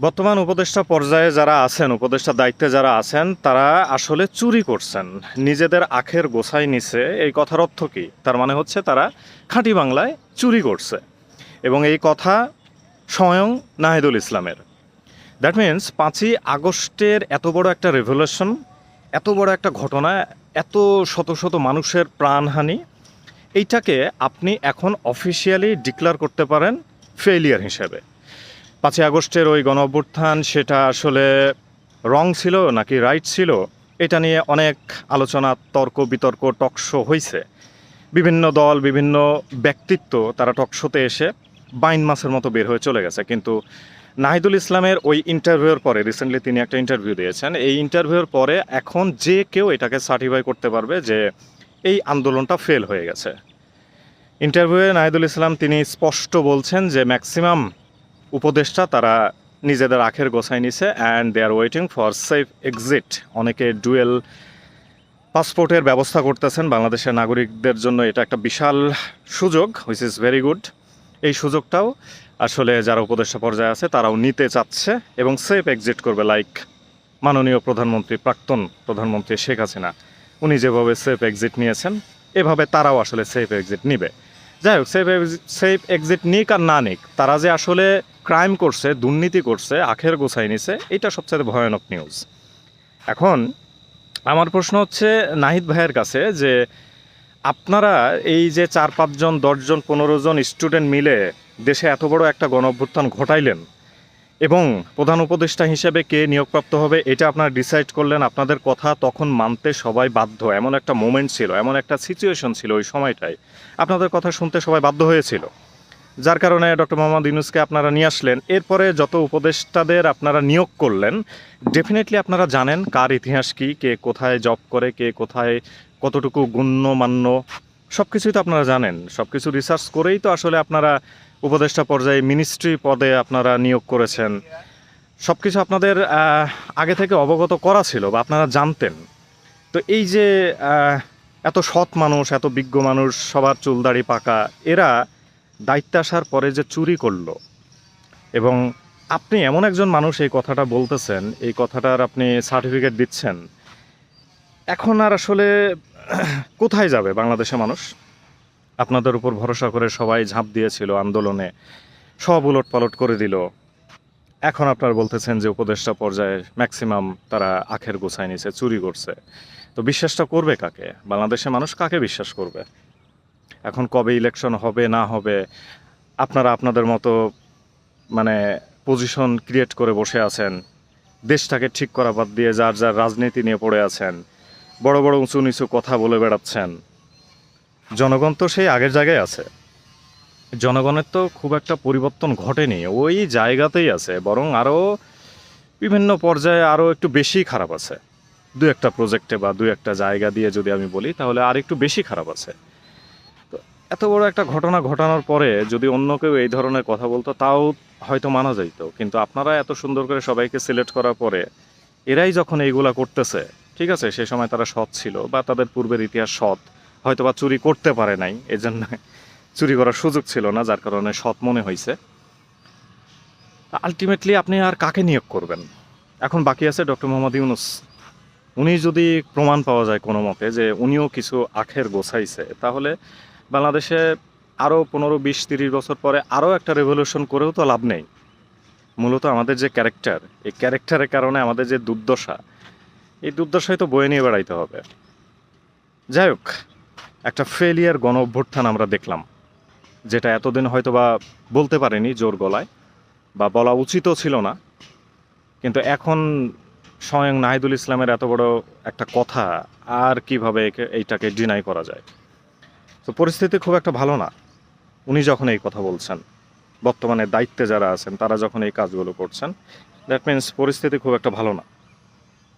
বর্তমান উপদেষ্টা পর্যায়ে যারা আছেন, উপদেষ্টা দায়িত্বে যারা আছেন, তারা আসলে চুরি করছেন। নিজেদের আখের গোছাই নিছে। এই কথার অর্থ কী? তার মানে হচ্ছে তারা খাঁটি বাংলায় চুরি করছে। এবং এই কথা স্বয়ং নাহিদুল ইসলামের। দ্যাট মিন্স পাঁচই আগস্টের এত বড় একটা রেভলিউশন এত বড় একটা ঘটনা, এত শত শত মানুষের প্রাণহানি, এইটাকে আপনি এখন অফিসিয়ালি ডিক্লার করতে পারেন ফেলিয়ার হিসেবে। পাঁচই আগস্টের ওই গণ অভ্যুত্থান সেটা আসলে রং ছিল নাকি রাইট ছিল, এটা নিয়ে অনেক আলোচনা, তর্ক, বিতর্ক টকশো হয়েছে বিভিন্ন দল, বিভিন্ন ব্যক্তিত্ব তারা টকশোতে এসে বাইন মাসের মতো বের হয়ে চলে গেছে। কিন্তু নাহিদুল ইসলামের ওই ইন্টারভিউর পরে রিসেন্টলি তিনি একটা ইন্টারভিউ দিয়েছেন, এই ইন্টারভিউর পরে এখন যে কেউ এটাকে সার্টিফাই করতে পারবে যে এই আন্দোলনটা ফেল হয়ে গেছে। ইন্টারভিউয়ে নাহিদুল ইসলাম তিনি স্পষ্ট বলছেন যে ম্যাক্সিমাম উপদেষ্টা তারা নিজেদের আখের গোছায় নিছে and they are waiting for safe exit অনেকে ডুয়েল পাসপোর্টের ব্যবস্থা করতেছেন, বাংলাদেশের নাগরিকদের জন্য এটা একটা বিশাল সুযোগ হুইচ ইজ ভেরি গুড এই সুযোগটাও আসলে যারা উপদেষ্টা পর্যায়ে আছে, তারাও নিতে চাচ্ছে এবং সেফ এক্সিট করবে লাইক মাননীয় প্রধানমন্ত্রী, প্রাক্তন প্রধানমন্ত্রী শেখ হাসিনা, উনি যেভাবে সেফ এক্সিট নিয়েছেন, এভাবে তারাও আসলে সেফ এক্সিট নিবে। যাই হোক সেফ সেফ এক্সিট নিক আর না নিক, তারা যে আসলে ক্রাইম করছে, দুর্নীতি করছে, আখের গোছাই নিছে, এটা সবচেয়ে ভয়ানক নিউজ এখন আমার প্রশ্ন হচ্ছে নাহিদ ভাইয়ের কাছে যে আপনারা এই যে চার পাঁচজন দশজন পনেরো জন স্টুডেন্ট মিলে দেশে এত বড় একটা গণ অভ্যুত্থান ঘটাইলেন এবং প্রধান উপদেষ্টা হিসেবে কে নিয়োগপ্রাপ্ত হবে, এটা আপনারা ডিসাইড করলেন, আপনাদের কথা তখন মানতে সবাই বাধ্য। এমন একটা মোমেন্ট ছিল, এমন একটা সিচুয়েশন ছিল ওই সময়টায়। আপনাদের কথা শুনতে সবাই বাধ্য হয়েছিল। যার কারণে ডক্টর মোহাম্মদ ইউনুসকে আপনারা নিয়ে আসলেন। এরপরে যত উপদেষ্টাদের আপনারা নিয়োগ করলেন ডেফিনেটলি আপনারা জানেন কার ইতিহাস কি, কে কোথায় জব করে, কে কোথায় কতটুকু গণ্যমান্য সব কিছুই তো আপনারা জানেন। সব কিছু রিসার্চ করেই তো আসলে আপনারা উপদেষ্টা পর্যায়ে মিনিস্ট্রি পদে আপনারা নিয়োগ করেছেন। সব কিছু আপনাদের আগে থেকে অবগত করা ছিল বা আপনারা জানতেন। তো এই যে এত সৎ মানুষ, এত বিজ্ঞ মানুষ, সবার চুলদাড়ি পাকা, এরা দায়িত্বে আসার পরে যে চুরি করল। এবং আপনি এমন একজন মানুষ এই কথাটা বলতেছেন, এই কথাটার আপনি সার্টিফিকেট দিচ্ছেন। এখন আর আসলে কোথায় যাবে বাংলাদেশের মানুষ? আপনাদের উপর ভরসা করে সবাই ঝাঁপ দিয়েছিল আন্দোলনে। সব উলট পালট করে দিল। এখন আপনারা বলতেছেন যে উপদেষ্টা পর্যায়ে ম্যাক্সিমাম তারা আখের গোছায় নিছে, চুরি করছে। তো বিশ্বাসটা করবে কাকে? বাংলাদেশের মানুষ কাকে বিশ্বাস করবে? এখন কবে ইলেকশন হবে, না হবে, আপনারা আপনাদের মতো মানে পজিশন ক্রিয়েট করে বসে আছেন, দেশটাকে ঠিক করা বাদ দিয়ে যার যার রাজনীতি নিয়ে পড়ে আছেন, বড় বড় উঁচু নিচু কথা বলে বেড়াচ্ছেন, জনগণ তো সেই আগের জায়গায় আছে। জনগণের তো খুব একটা পরিবর্তন ঘটেনি, ওই জায়গাতেই আছে, বরং আরও বিভিন্ন পর্যায়ে আরও একটু বেশি খারাপ আছে। দু একটা প্রজেক্টে বা দু একটা জায়গা দিয়ে যদি আমি বলি, তাহলে আর একটু বেশি খারাপ আছে। এত বড় একটা ঘটনা ঘটানোর পরে যদি অন্য কেউ এই ধরনের কথা বলতো, তাও হয়তো মানা যাইতো। কিন্তু আপনারা এত সুন্দর করে সবাইকে সিলেক্ট করার পরে এরাই যখন এইগুলা করতেছে, ঠিক আছে সেই সময় তারা সৎ ছিল বা তাদের পূর্বের ইতিহাস সৎ হয়তো বা চুরি করতে পারে নাই, এজন্য চুরি করার সুযোগ ছিল না, যার কারণে সৎ মনে হয়েছে আলটিমেটলি আপনি আর কাকে নিয়োগ করবেন? এখন বাকি আছে ডক্টর মোহাম্মদ ইউনুস। উনি যদি প্রমাণ পাওয়া যায় কোনো মতে যে উনিও কিছু আখের গোছাইছে, তাহলে বাংলাদেশে আরও পনেরো, বিশ, তিরিশ বছর পরে আরও একটা রেভলিউশন করেও তো লাভ নেই। মূলত আমাদের যে ক্যারেক্টার এই ক্যারেক্টারের কারণে আমাদের যে দুর্দশা, এই দুর্দশায় তো বয়ে নিয়ে বেড়াইতে হবে। যাই হোক, একটা ফেলিয়ার গণ অভ্যুত্থান আমরা দেখলাম, যেটা এতদিন হয়তো বা বলতে পারেনি জোর গলায়, বা বলা উচিতও ছিল না। কিন্তু এখন স্বয়ং নাহিদুল ইসলামের এত বড় একটা কথা, আর কীভাবে এইটাকে ডিনাই করা যায়? তো পরিস্থিতি খুব একটা ভালো না। উনি যখন এই কথা বলছেন, বর্তমানে দায়িত্বে যারা আছেন, তারা যখন এই কাজগুলো করছেন দ্যাট মিন্স পরিস্থিতি খুব একটা ভালো না।